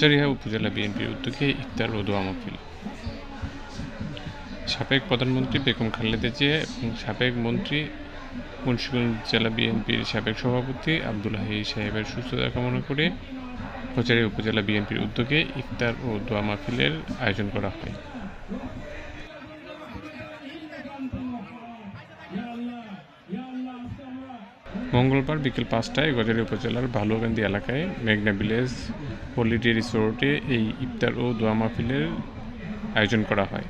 হজারিয়া উপজেলা বিএনপির উদ্যোগে ইফতার ও দোয়া মাহফিল। সাবেক প্রধানমন্ত্রী বেগম খালেদা জিয়া এবং সাবেক মন্ত্রী মুন্সিগঞ্জ জেলা বিএনপির সাবেক সভাপতি আব্দুল হাই সাহেবের সুস্থতা কামনা করে হজারিয়া উপজেলা বিএনপির উদ্যোগে ইফতার ও দোয়া মাহফিলের আয়োজন করা হয়। মঙ্গলবার বিকেল পাঁচটায় গজারি উপজেলার ভালুকান্দি এলাকায় মেঘনা ভিলেজ, হলিডে রিসোর্টে এই ইফতার ও দোয়া মাহফিলের আয়োজন করা হয়।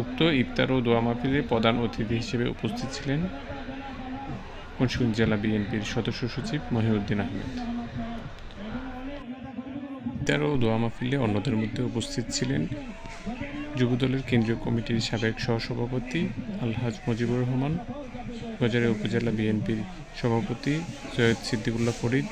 উক্ত ইফতার ও দোয়া মাহফিলে প্রধান অতিথি হিসেবে উপস্থিত ছিলেন মুন্সিগঞ্জ জেলা বিএনপির সদস্য সচিব মহিউদ্দিন আহমেদ। ইফতার ও দোয়া মাহফিলে অন্যদের মধ্যে উপস্থিত ছিলেন যুবদলের কেন্দ্রীয় কমিটির সাবেক সহসভাপতি আলহাজ মুজিবুর রহমান গজারে উপজেলা বিএনপির সভাপতি সৈয়দ সিদ্দিকুল্লাহ ফরিদ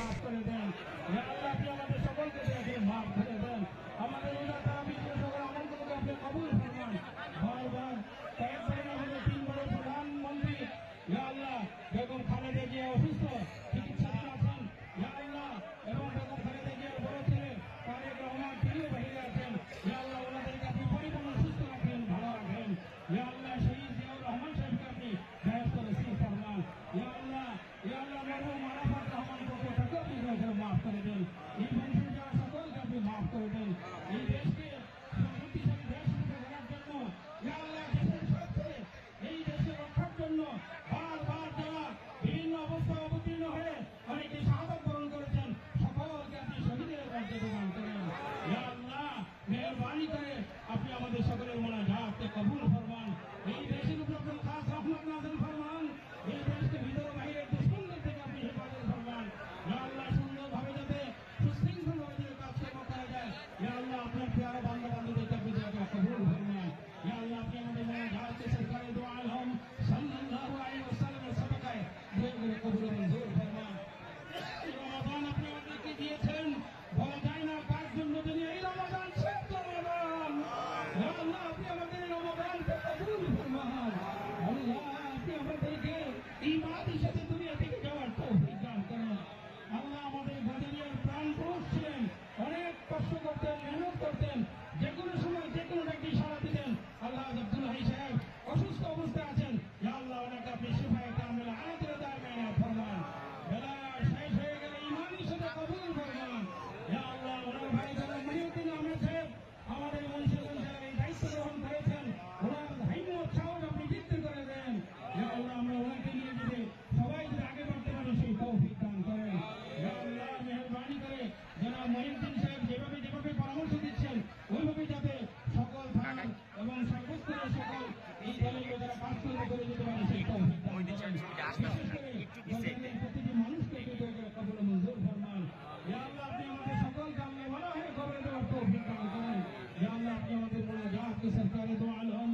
বেগম খালেদা জিয়া অসুস্থ চিকিৎসাধীন আছেন ইয়া আল্লাহ এবং বেগম খালেদা জিয়ার বড় ছেলে তারেক রহমান তিনিও বাহিরে আছেন ইয়া আল্লাহ ওনাদেরকে আপনি পরিপূর্ণ সুস্থ রাখেন ভালো রাখেন ইয়া আল্লাহ শহীদ জিয়াউর রহমান সাহেবকে আপনি ব্যস্ত নসিব ফরমান ইয়া আল্লাহ ইয়া আল্লাহ মরহুম আরাফাত রহমান পক্ষটাকে আপনি দয়া মাফ করে দেন এই বংশের যারা সকলকে আপনি মাফ করে দেন এই দেশকে শক্তিশালী দেশ রূপে গড়ার জন্য ইয়া আল্লাহ দেশের স্বার্থে এই দেশে রক্ষার জন্য বারবার যারা বিভিন্ন অবস্থায় অবতীর্ণ হয়ে অনেকে শাহাদত বরণ করেছেন। সকলকে আপনি শহীদের মর্যাদা প্রদান করেন। আল্লাহ, মেহরবানি করে আপনি আমাদের সকলের মোনাজাতকে কবুল ফরমান। এই দেশের উপর আপনার খাস রহমত নাযিল ফরমান। এই দেশকে প্রিয় বান্দা বান্ধবদেরকে আপনি আপনি আমাদের মোনাজাতকে সরকারে দোয়া আলহাম সাল্লাল্লাহু আলাইহি ওয়াসাল্লামের সাদাকায় দয়া করে কবুল ও মঞ্জুর ফরমান এই রমাদান আপনি আমাদেরকে দিয়েছেন বলা যায় না কার জন্য তিনি এই রমাদান শ্রেষ্ঠ রমাদান ইয়া আল্লাহ আপনি আমাদের এই রমাদানকে কবুল ফরমান আল্লাহ আপনি আমাদেরকে ঈমানের সাথে দুনিয়া থেকে যাওয়ার তৌফিক দান করেন আল্লাহ আমাদের গজরিয়ার প্রাণ পুরুষ ছিলেন অনেক কষ্ট করতেন মেহনত করতেন যে কোনো সময় যে কোনো ডাকি সারা দিতেন আল্লাহ আব্দুল হাই সাহেব অসুস্থ অবস্থায় আছেন ইয়া আল্লাহ ওনাকে আপনি শিফায়ে কামিল আয়াতের দায়মে ফরমান বেলা শেষ হয়ে গেলে ইমানের সাথে কবুল ফরমান ইয়া আল্লাহ ওনার ভাই যারা মহিউদ্দিন আহমেদ সাহেব আমাদের মনীষগঞ্জ জেলার এই দায়িত্ব গ্রহণ করেছেন ওনার হাইমত সাহস আপনি বৃদ্ধি করে দেন ইয়া আল্লাহ আমরা ওনাকে নিয়ে যেতে সবাই যদি আগে বাড়তে পারে সেই তৌফিক দান করেন ইয়া আল্লাহ মেহরবানি করে যারা মহিউদ্দিন সাহেব যেভাবে যেভাবে পরামর্শ দিচ্ছেন ওইভাবে যাতে সকল থানা এবং সর্বস্তরের সকল এই দলের যারা কাজ করবে করে যেতে পারে সেই তৌফিক দান করেন বিশেষ করে গঞ্জের প্রতিটি মানুষকে হৃদয় করে কবুল ও মঞ্জুর ফরমান ইয়া আল্লাহ আপনি আমাদের সকলকে আল্লাহ ভালো হয়ে কবরে দেওয়ার তৌফিক দান করেন ইয়া আল্লাহ আপনি আমাদের মোনাজাতকে সরকারে দো আলম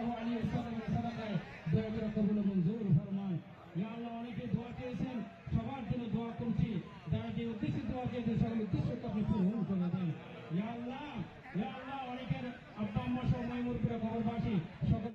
সাল্লাল্লাহু আলাইহি ওয়াসাল্লামের সাদাকায় দয়া করে কবুল মঞ্জুর ফরমান ইয়া আল্লাহ, অনেকে দোয়া চেয়েছেন, সবার জন্য দোয়া করছি। যারা যে উদ্দেশ্যে দোয়া চেয়েছে সকল উদ্দেশ্যকে আপনি